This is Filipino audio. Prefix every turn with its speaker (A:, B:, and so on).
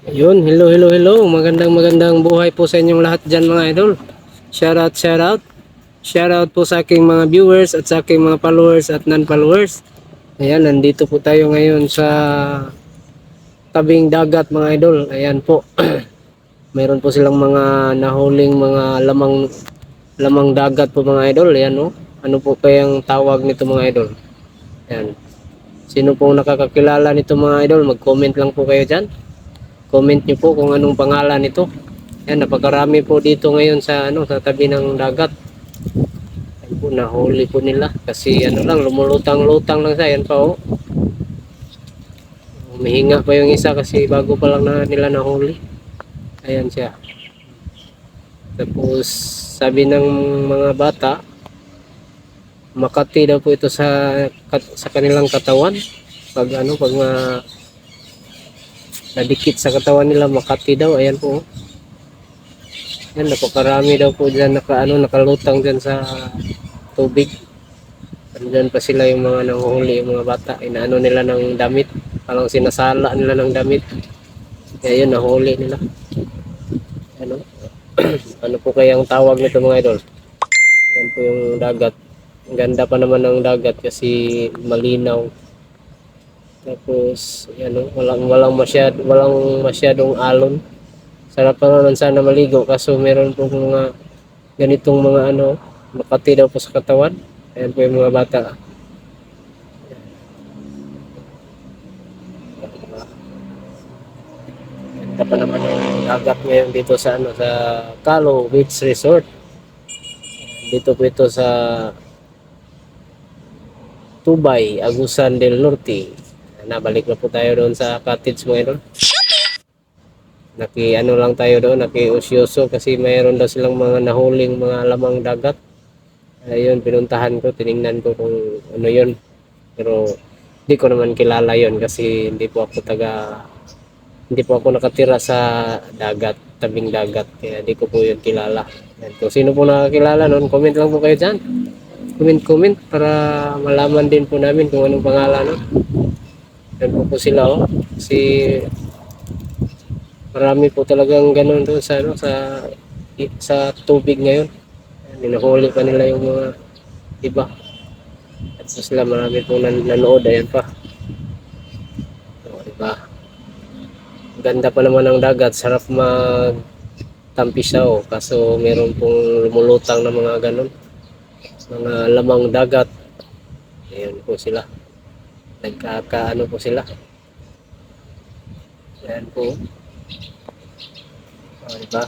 A: Ayun, hello, hello, hello. Magandang magandang buhay po sa inyong lahat dyan mga idol. Shout out, shout out. Shout out po sa aking mga viewers at sa aking mga followers at non-followers. Ayan, nandito po tayo ngayon sa tabing dagat mga idol. Ayan po. Meron po silang mga nahuling mga lamang lamang dagat po mga idol. Ayan no. Ano po kayang tawag nito mga idol? Ayan. Sino pong nakakakilala nito mga idol? Mag-comment lang po kayo dyan. Comment nyo po kung anong pangalan nito. Yan, napakarami po dito ngayon sa ano sa tabi ng dagat. Yan po, nahuli po nila. Kasi ano lang, lumulutang-lutang lang siya. Yan pa oh. Humihinga pa yung isa kasi bago pa lang na nila nahuli. Ayan siya. Tapos, sabi ng mga bata, Makati daw po ito sa sa kanilang katawan. Pag ano, pag ma nadikit sa katawan nila Makati daw. Ayan po yan napakarami daw po dyan. Naka, ano, nakalutang dyan sa tubig. Andyan pa sila yung mga nanguhuli yung mga bata. Inaano nila ng damit. Parang sinasala nila ng damit. Kaya yun nahuli nila. Ano ano po kayang tawag nito mga idol? Yan po yung dagat. Ganda pa naman ng dagat kasi malinaw tapos, ano, walang walang masyad, walang masyadong alon. Sarap pa naman sana maligo kaso meron po mga ganitong mga ano, makati daw po sa katawan. Ayan po yung mga bata. Ganda pa naman yung dagat ngayon dito sa ano sa Calo Beach Resort. Dito po ito sa Tubay, Agusan del Norte nabalik na po tayo doon sa cottage mga idol. Naki ano lang tayo doon, naki usyoso kasi mayroon daw silang mga nahuling mga lamang dagat. Ayun, pinuntahan ko, tiningnan ko kung ano yun. Pero hindi ko naman kilala yon kasi hindi po ako taga hindi po ako nakatira sa dagat, tabing dagat. Kaya hindi ko po yun kilala. Yan. Kung sino po nakakilala noon, comment lang po kayo dyan. Comment, comment para malaman din po namin kung anong pangalan. No? Yan po po sila oh. Kasi marami po talagang ganun doon sa ano sa sa tubig ngayon. Ninahuli pa nila yung mga iba. At so sila marami po nan nanood ayan pa. O, diba? Ganda pa naman ng dagat, sarap mag tampisaw kaso meron pong lumulutang na mga ganun mga lamang dagat ayun po sila nagkakaano po sila. Yan po. O diba